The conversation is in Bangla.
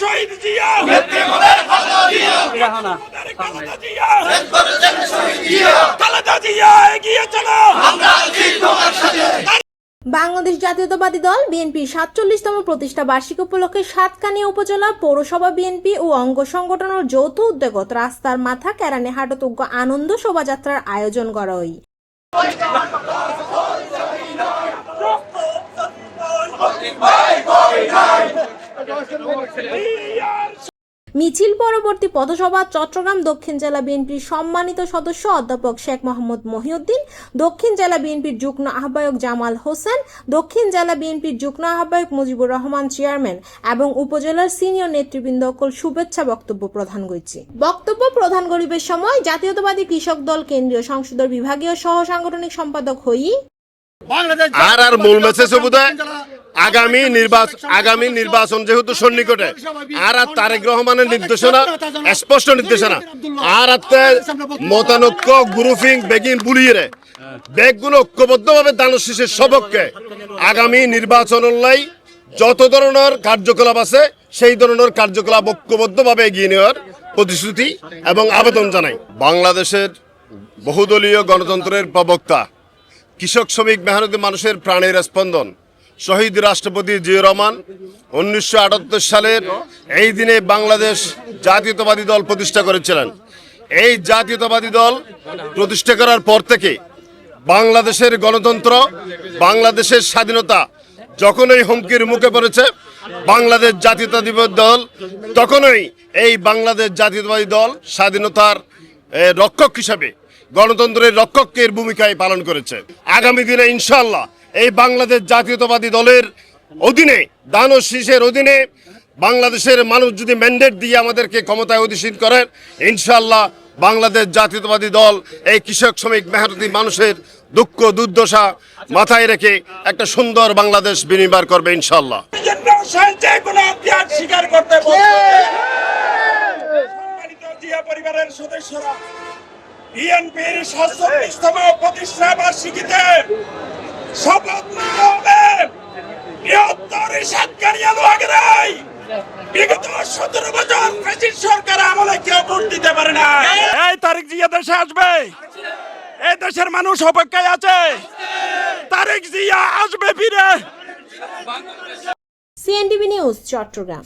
শহীদ জিয়া। খালেদা জিয়া বাংলাদেশ জাতীয়তাবাদী দল বিএনপির সাতচল্লিশতম প্রতিষ্ঠা বার্ষিক উপলক্ষে সাতকানিয়া উপজেলা পৌরসভা বিএনপি ও অঙ্গ সংগঠনের যৌথ উদ্যোগত রাস্তার মাথা কেরানে হাটতজ্ঞ আনন্দ শোভাযাত্রার আয়োজন করা। হয় মিছিল পরবর্তী পথসভা চট্টগ্রাম দক্ষিণ জেলা বিএনপির সম্মানিত সদস্য অধ্যাপক শেখ মোহাম্মদ মহিউদ্দিন দক্ষিণ জেলা বিএনপির যুগ্ম আহ্বায়ক জামাল হোসেন দক্ষিণ জেলা বিএনপির যুগ্ম আহ্বায়ক মুজিবুর রহমান চেয়ারম্যান এবং উপজেলার সিনিয়র নেতৃবৃন্দ সকল শুভেচ্ছা বক্তব্য প্রদান করেছে। বক্তব্য প্রদান গরিবের সময় জাতীয়তাবাদী কৃষক দল কেন্দ্রীয় সংসদের বিভাগীয় সহ সাংগঠনিক সম্পাদক হই আর আর মূল মেসেজ আগামী নির্বাচন আগামী নির্বাচন যেহেতু সন্নিকটে, আর আর তারেক রহমানের নির্দেশনা, স্পষ্ট নির্দেশনা। আর আত্মে মতানৈক্য গ্রুপিং বেগিন বুলিয়ে বেগগুলো ঐক্যবদ্ধভাবে দানব শিশের সবককে আগামী নির্বাচন লাই যত ধরনের কার্যকলাপ আছে, সেই ধরনের কার্যকলাপ ঐক্যবদ্ধভাবে এগিয়ে নেওয়ার প্রতিশ্রুতি এবং আবেদন জানাই। বাংলাদেশের বহুদলীয় গণতন্ত্রের প্রবক্তা, কৃষক, শ্রমিক, মেহনতি মানুষের প্রাণের স্পন্দন। শহীদ রাষ্ট্রপতি জিয়া রহমান, উনিশশো আটাত্তর সালের এই দিনে বাংলাদেশ জাতীয়তাবাদী দল প্রতিষ্ঠা করেছিলেন। এই জাতীয়তাবাদী দল প্রতিষ্ঠা করার পর থেকে বাংলাদেশের গণতন্ত্র, বাংলাদেশের স্বাধীনতা যখনই হুমকির মুখে পড়েছে, বাংলাদেশ জাতীয়তাবাদী দল তখনই এই বাংলাদেশ জাতীয়তাবাদী দল স্বাধীনতার রক্ষক হিসাবে, গণতন্ত্রের রক্ষকের ভূমিকায় পালন করেছে। আগামী দিনে ইনশাল্লাহ এই বাংলাদেশ জাতীয়তাবাদী দলের অধীনে দান শীষের অধীনে বাংলাদেশের মানুষ যদি ম্যান্ডেট দিয়ে আমাদেরকে ক্ষমতায় অধিষ্ঠিত করেন ইনশাল্লাহ বাংলাদেশ জাতীয়তাবাদী দল এই কৃষক শ্রমিক মেহনতি মানুষের দুঃখ, দুর্দশা মাথায় রেখে একটা সুন্দর বাংলাদেশ বিনির্মাণ করবে ইনশাল্লাহ সদস্যরা, বিএনপির প্রতিষ্ঠা বার্ষিকীতে সতেরো বছর সরকার কেউ দিতে পারে না। এই তারিখ দেশে আসবে। এই দেশের মানুষ অপেক্ষায় আছে। তারিখ জিয়া আসবে ফিরে। CNTV news, Chattogram.